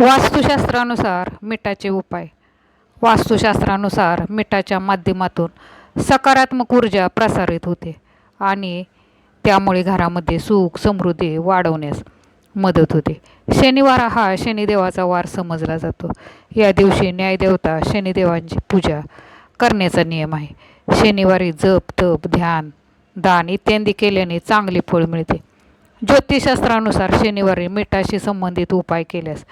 वास्तुशास्त्रानुसार मिठाचे उपाय. वास्तुशास्त्रानुसार मिठाच्या माध्यमातून सकारात्मक ऊर्जा प्रसारित होते आणि त्यामुळे घरामध्ये सुख समृद्धी वाढवण्यास मदत होते. शनिवार हा शनिदेवाचा वार समजला जातो. या दिवशी न्यायदेवता शनिदेवांची पूजा करण्याचा नियम आहे. शनिवारी जप तप ध्यान दान इत्यादी केल्याने चांगले फळ मिळते. ज्योतिषशास्त्रानुसार शनिवारी मिठाशी संबंधित उपाय केल्यास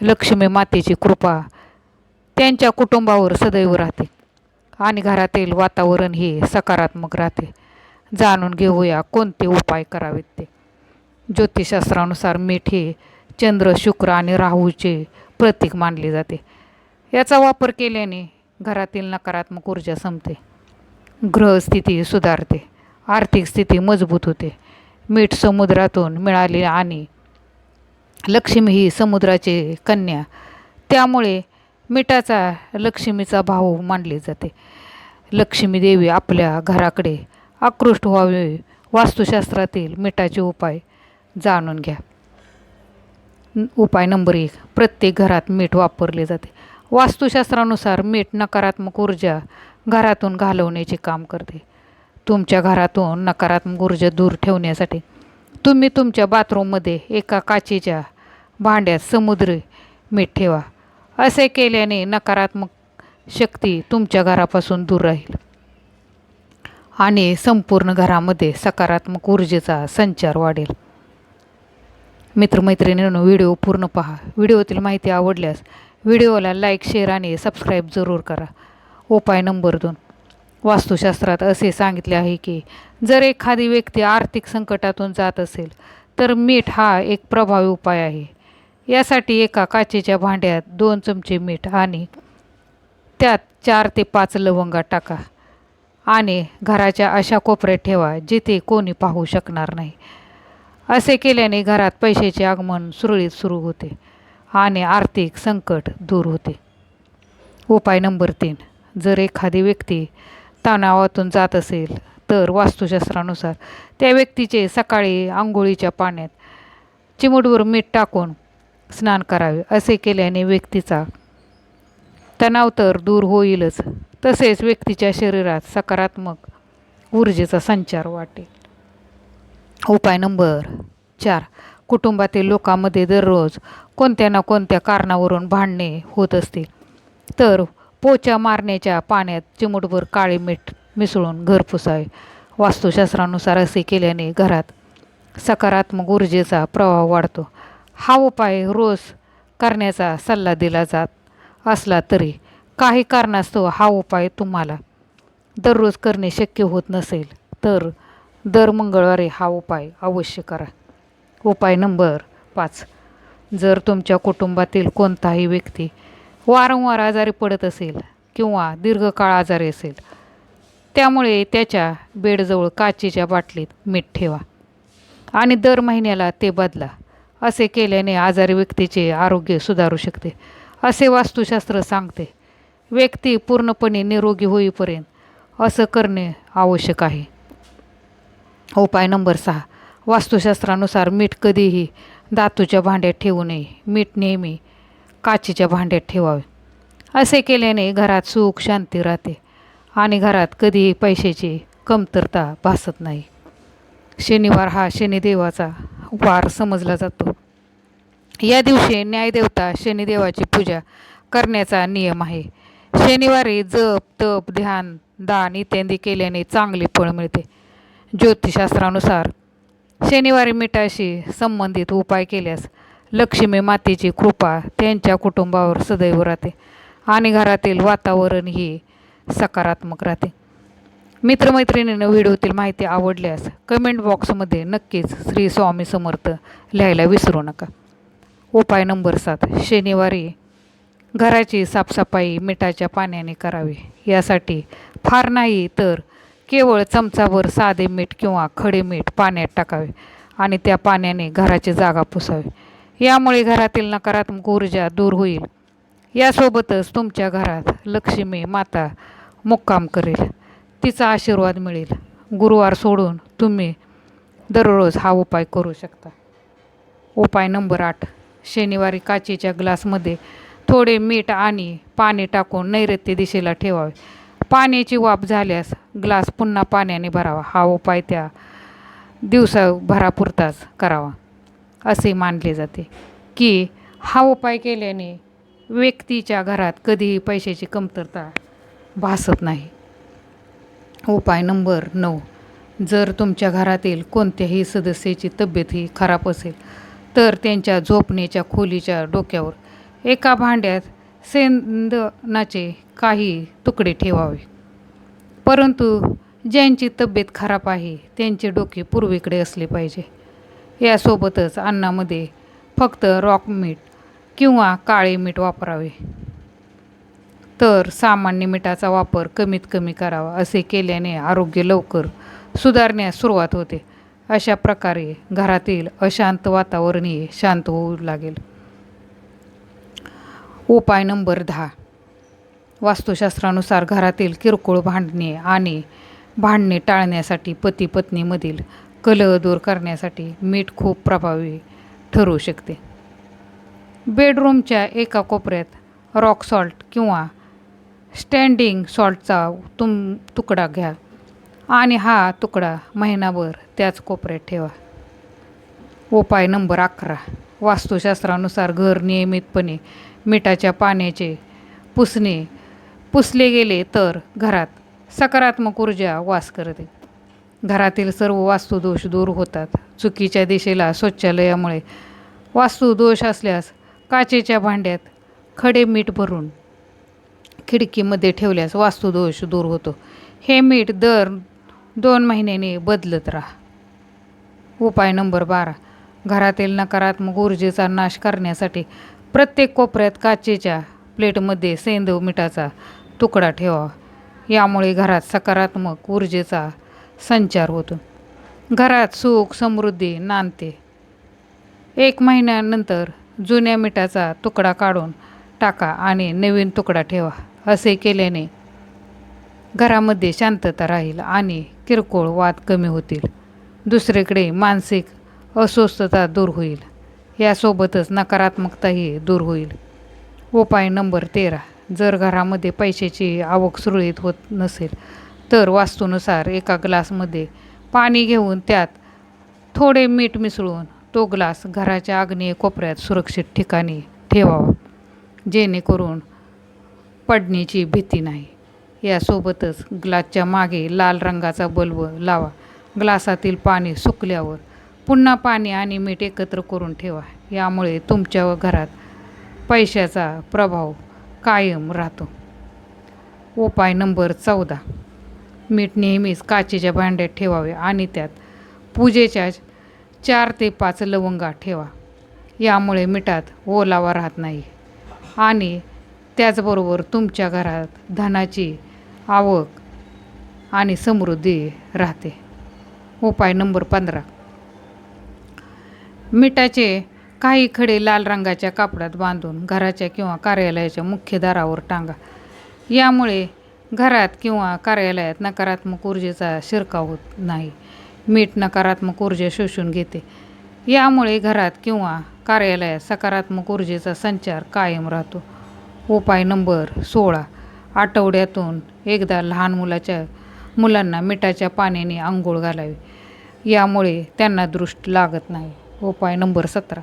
लक्ष्मी मातेची कृपा त्यांच्या कुटुंबावर सदैव राहते. आणि घरातील वातावरण हे सकारात्मक राहते. जाणून घेऊया कोणते उपाय करावेत ते. ज्योतिषशास्त्रानुसार मीठ हे चंद्र शुक्र आणि राहूचे प्रतीक मानले जाते. याचा वापर केल्याने घरातील नकारात्मक ऊर्जा संपते. ग्रहस्थिती सुधारते. आर्थिक स्थिती मजबूत होते. मीठ समुद्रातून मिळाले आणि लक्ष्मी ही समुद्राची कन्या. त्यामुळे मिठाचा लक्ष्मीचा भाऊ मानले जाते. लक्ष्मी देवी आपल्या घराकडे आकृष्ट व्हावे वास्तुशास्त्रातील मिठाचे उपाय जाणून घ्या. उपाय नंबर एक प्रत्येक घरात मीठ वापरले जाते. वास्तुशास्त्रानुसार मीठ नकारात्मक ऊर्जा घरातून घालवण्याचे काम करते. तुमच्या घरातून नकारात्मक ऊर्जा दूर ठेवण्यासाठी तुम्ही तुमच्या बाथरूममध्ये एका काचेच्या भांड्यात समुद्री मीठ ठेवा. असे केल्याने नकारात्मक शक्ती तुमच्या घरापासून दूर राहील. आणि संपूर्ण घरामध्ये सकारात्मक ऊर्जेचा संचार वाढेल. मित्रमैत्रिणींनो व्हिडिओ पूर्ण पहा. व्हिडिओतील माहिती आवडल्यास व्हिडिओला लाईक शेअर आणि सबस्क्राईब जरूर करा. उपाय नंबर दोन. वास्तुशास्त्रात असे सांगितले आहे की जर एखादी व्यक्ती आर्थिक संकटातून जात असेल तर मीठ हा एक प्रभावी उपाय आहे. यासाठी एका काचेच्या भांड्यात दोन चमचे मीठ आणि त्यात चार ते पाच लवंगा टाका आणि घराच्या अशा कोपऱ्यात ठेवा जिथे कोणी पाहू शकणार नाही. असे केल्याने घरात पैशाचे आगमन सुरळीत सुरू होते आणि आर्थिक संकट दूर होते. उपाय नंबर तीन. जर एखादी व्यक्ती तणावातून जात असेल तर वास्तुशास्त्रानुसार त्या व्यक्तीचे सकाळी आंघोळीच्या पाण्यात चिमूटभर मीठ टाकून स्नान करावे असे केल्याने व्यक्तीचा तणाव तर दूर होईलच. तसेच व्यक्तीच्या शरीरात सकारात्मक ऊर्जेचा संचार वाटेल. उपाय नंबर चार. कुटुंबातील लोकांमध्ये दररोज कोणत्या ना कोणत्या कारणावरून भांडणे होत असतील. तर पोच्या मारण्याच्या पाण्यात चिमूटभर काळे मीठ मिसळून घर पुसावे. वास्तुशास्त्रानुसार असे केल्याने घरात सकारात्मक ऊर्जेचा प्रभाव वाढतो. हा उपाय रोज करण्याचा सल्ला दिला जात असला तरी काही कारणास्तव हा उपाय तुम्हाला दररोज करणे शक्य होत नसेल तर दर मंगळवारी हा उपाय अवश्य करा. उपाय नंबर पाच. जर तुमच्या कुटुंबातील कोणताही व्यक्ती वारंवार आजारी पडत असेल किंवा दीर्घकाळ आजारी असेल त्यामुळे त्याच्या बेडजवळ काचेच्या बाटलीत मीठ ठेवा आणि दर महिन्याला ते बदला. असे केल्याने आजारी व्यक्तीचे आरोग्य सुधारू शकते असे वास्तुशास्त्र सांगते. व्यक्ती पूर्णपणे निरोगी होईपर्यंत असं करणे आवश्यक आहे. उपाय नंबर सहा. वास्तुशास्त्रानुसार मीठ कधीही धातूच्या भांड्यात ठेवू नये. मीठ नेहमी काचेच्या भांड्यात ठेवावे. असे केल्याने घरात सुख शांती राहते आणि घरात कधीही पैशाची कमतरता भासत नाही. शनिवार हा शनिदेवाचा वार समजला जातो. या दिवशी न्यायदेवता शनिदेवाची पूजा करण्याचा नियम आहे. शनिवारी जप तप ध्यान दान इत्यादी केल्याने चांगले फळ मिळते. ज्योतिषशास्त्रानुसार शनिवारी मिठाशी संबंधित उपाय केल्यास लक्ष्मी मातेची कृपा त्यांच्या कुटुंबावर सदैव राहते आणि घरातील वातावरण हे सकारात्मक राहते. मित्रमैत्रिणीनं व्हिडिओतील माहिती आवडल्यास कमेंट बॉक्समध्ये नक्कीच श्री स्वामी समर्थ लिहायला विसरू नका. उपाय नंबर सात शनिवारी घराची साफसफाई मिठाच्या पाण्याने करावी. यासाठी फार नाही तर केवळ चमचाभर साधे मीठ किंवा खडे मीठ पाण्यात टाकावे आणि त्या पाण्याने घराची जागा पुसावी. यामुळे घरातील नकारात्मक ऊर्जा दूर होईल. यासोबतच तुमच्या घरात लक्ष्मी माता मुक्काम करेल. तिचा आशीर्वाद मिळेल. गुरुवार सोडून तुम्ही दररोज हा उपाय करू शकता. उपाय नंबर आठ. शनिवारी काचेच्या ग्लासमध्ये थोडे मीठ आणि पाणी टाकून नैऋत्य दिशेला ठेवावे. पाण्याची वाफ झाल्यास ग्लास पुन्हा पाण्याने भरावा. हा उपाय त्या दिवसाभरापुरताच करावा. असे मानले जाते की हा उपाय केल्याने व्यक्तीच्या घरात कधीही पैशाची कमतरता भासत नाही. उपाय नंबर नऊ. जर तुमच्या घरातील कोणत्याही सदस्याची तब्येत ही खराब असेल तर त्यांच्या झोपण्याच्या खोलीच्या डोक्यावर एका भांड्यात सेंदनाचे काही तुकडे ठेवावे. परंतु ज्यांची तब्येत खराब आहे त्यांचे डोके पूर्वेकडे असले पाहिजे. यासोबतच अन्नामध्ये फक्त रॉक मीठ किंवा काळे मीठ वापरावे. तर सामान्य मिठाचा वापर कमीत कमी करावा असे केल्याने आरोग्य लवकर सुधारण्यास सुरुवात होते. अशा प्रकारे घरातील अशांत वातावरणही शांत होऊ लागेल. उपाय नंबर दहा. वास्तुशास्त्रानुसार घरातील किरकोळ भांडणे आणि भांडणे टाळण्यासाठी पती पत्नीमधील कलह दूर करण्यासाठी मीठ खूप प्रभावी ठरू शकते. बेडरूमच्या एका कोपऱ्यात रॉक सॉल्ट किंवा स्टँडिंग सॉल्टचा तुम तुकडा घ्या आणि हा तुकडा महिनाभर त्याच कोपऱ्यात ठेवा. उपाय नंबर अकरा. वास्तुशास्त्रानुसार घर नियमितपणे मिठाच्या पाण्याचे पुसणे पुसले गेले तर घरात सकारात्मक ऊर्जा वास करते. घरातील सर्व वास्तुदोष दूर होतात. चुकीच्या दिशेला शौचालयामुळे. वास्तुदोष असल्यास काचेच्या भांड्यात खडे मीठ भरून खिडकीमध्ये ठेवल्यास वास्तुदोष दूर होतो. हे मीठ दर दोन महिन्यांनी बदलत राहा. उपाय नंबर बारा. घरातील नकारात्मक ऊर्जेचा नाश करण्यासाठी प्रत्येक कोपऱ्यात काचेच्या प्लेटमध्ये सेंदव मिठाचा तुकडा ठेवा. यामुळे घरात सकारात्मक ऊर्जेचा संचार होतो. घरात सुख समृद्धी नांदते. एक महिन्यानंतर जुन्या मिठाचा तुकडा काढून टाका आणि नवीन तुकडा ठेवा असे केल्याने घरामध्ये शांतता राहील आणि किरकोळ वाद कमी होतील. दुसरीकडे मानसिक अस्वस्थता दूर होईल. यासोबतच नकारात्मकताही दूर होईल. उपाय नंबर तेरा. जर घरामध्ये पैशाची आवक सुरळीत होत नसेल तर वास्तूनुसार एका ग्लासमध्ये पाणी घेऊन त्यात थोडे मीठ मिसळून तो ग्लास घराच्या आग्नेय कोपऱ्यात सुरक्षित ठिकाणी ठेवावा जेणेकरून पडण्याची भीती नाही. यासोबतच ग्लासच्या मागे लाल रंगाचा बल्ब लावा. ग्लासातील पाणी सुकल्यावर पुन्हा पाणी आणि मीठ एकत्र करून ठेवा. यामुळे तुमच्या घरात पैशाचा प्रभाव कायम राहतो. उपाय नंबर चौदा. मीठ नेहमीच काचेच्या भांड्यात ठेवावे आणि त्यात पूजेच्या चार ते पाच लवंगा ठेवा. यामुळे मिठात ओलावा राहत नाही. आणि त्याचबरोबर तुमच्या घरात धनाची आवक आणि समृद्धी राहते. उपाय नंबर पंधरा. मिठाचे काही खडे लाल रंगाच्या कापडात बांधून घराच्या किंवा कार्यालयाच्या मुख्य दारावर टांगा. यामुळे घरात किंवा कार्यालयात नकारात्मक ऊर्जेचा शिरकाव होत नाही. मीठ नकारात्मक ऊर्जा शोषून घेते. यामुळे घरात किंवा कार्यालयात सकारात्मक ऊर्जेचा संचार कायम राहतो. उपाय नंबर सोळा. आठवड्यातून एकदा लहान मुलाच्या मुलांना मिठाच्या पाण्याने आंघोळ घालावी. यामुळे त्यांना दृष्ट लागत नाही. उपाय नंबर सतरा.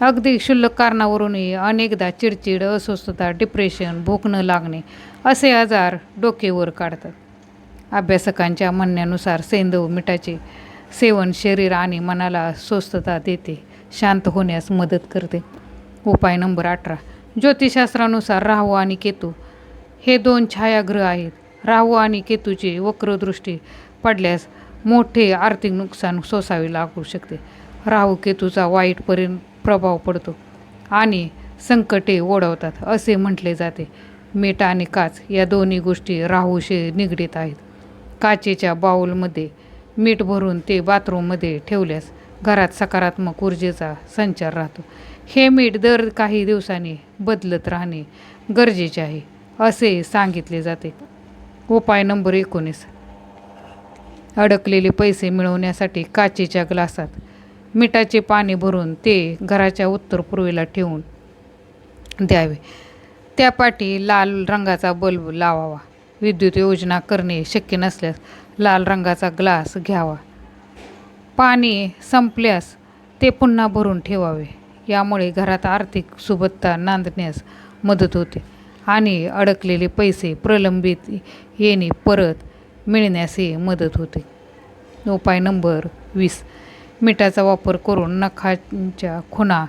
अगदी क्षुल्लक कारणावरूनही अनेकदा चिडचिड अस्वस्थता डिप्रेशन भूक न लागणे असे आजार डोकेवर काढतात. अभ्यासकांच्या म्हणण्यानुसार सेंदव मिठाचे सेवन शरीर आणि मनाला स्वस्थता देते शांत होण्यास मदत करते. उपाय नंबर अठरा. ज्योतिषशास्त्रानुसार राहू आणि केतू हे दोन छायाग्रह आहेत. राहू आणि केतूची वक्रदृष्टी पडल्यास मोठे आर्थिक नुकसान सोसावे लागू शकते. राहुकेतूचा वाईट परिण प्रभाव पडतो. आणि संकटे ओढवतात असे म्हटले जाते. मीठ आणि काच या दोन्ही गोष्टी राहूशी निगडीत आहेत. काचेच्या बाऊलमध्ये मीठ भरून ते बाथरूममध्ये ठेवल्यास घरात सकारात्मक ऊर्जेचा संचार राहतो. हे मीठ दर काही दिवसांनी बदलत राहणे गरजेचे आहे असे सांगितले जाते. उपाय नंबर एकोणीस. अडकलेले पैसे मिळवण्यासाठी काचेच्या ग्लासात मिठाचे पाणी भरून ते घराच्या उत्तर पूर्वेला ठेवून द्यावे. त्या पाठी लाल रंगाचा बल्ब लावावा. विद्युत योजना करणे शक्य नसल्यास लाल रंगाचा ग्लास घ्यावा. पाणी संपल्यास ते पुन्हा भरून ठेवावे. यामुळे घरात आर्थिक सुबत्ता नांदण्यास मदत होते आणि अडकलेले पैसे प्रलंबित येणे परत मिळण्यासही मदत होते. उपाय नंबर वीस. मिठाचा वापर करून नखांच्या खुणा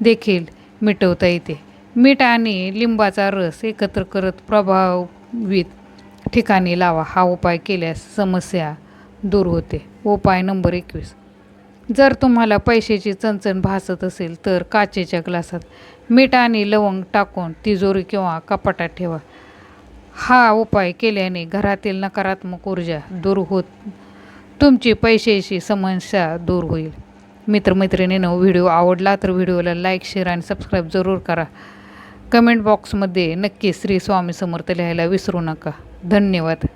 देखील मिटवता येते. मीठ आणि लिंबाचा रस एकत्र करत प्रभावित ठिकाणी लावा हा उपाय केल्यास समस्या दूर होते. उपाय नंबर एकवीस. जर तुम्हाला पैशाची चणचण भासत असेल तर काचेच्या ग्लासात मीठ आणि लवंग टाकून तिजोरी किंवा कपाटात ठेवा. हा उपाय केल्याने घरातील नकारात्मक ऊर्जा दूर होत तुमची पैशाची समस्या दूर होईल. मित्रमैत्रिणीनं व्हिडिओ आवडला तर व्हिडिओला लाईक शेअर आणि सबस्क्राईब जरूर करा. कमेंट बॉक्समध्ये नक्की श्री स्वामी समर्थ लिहायला विसरू नका. धन्यवाद.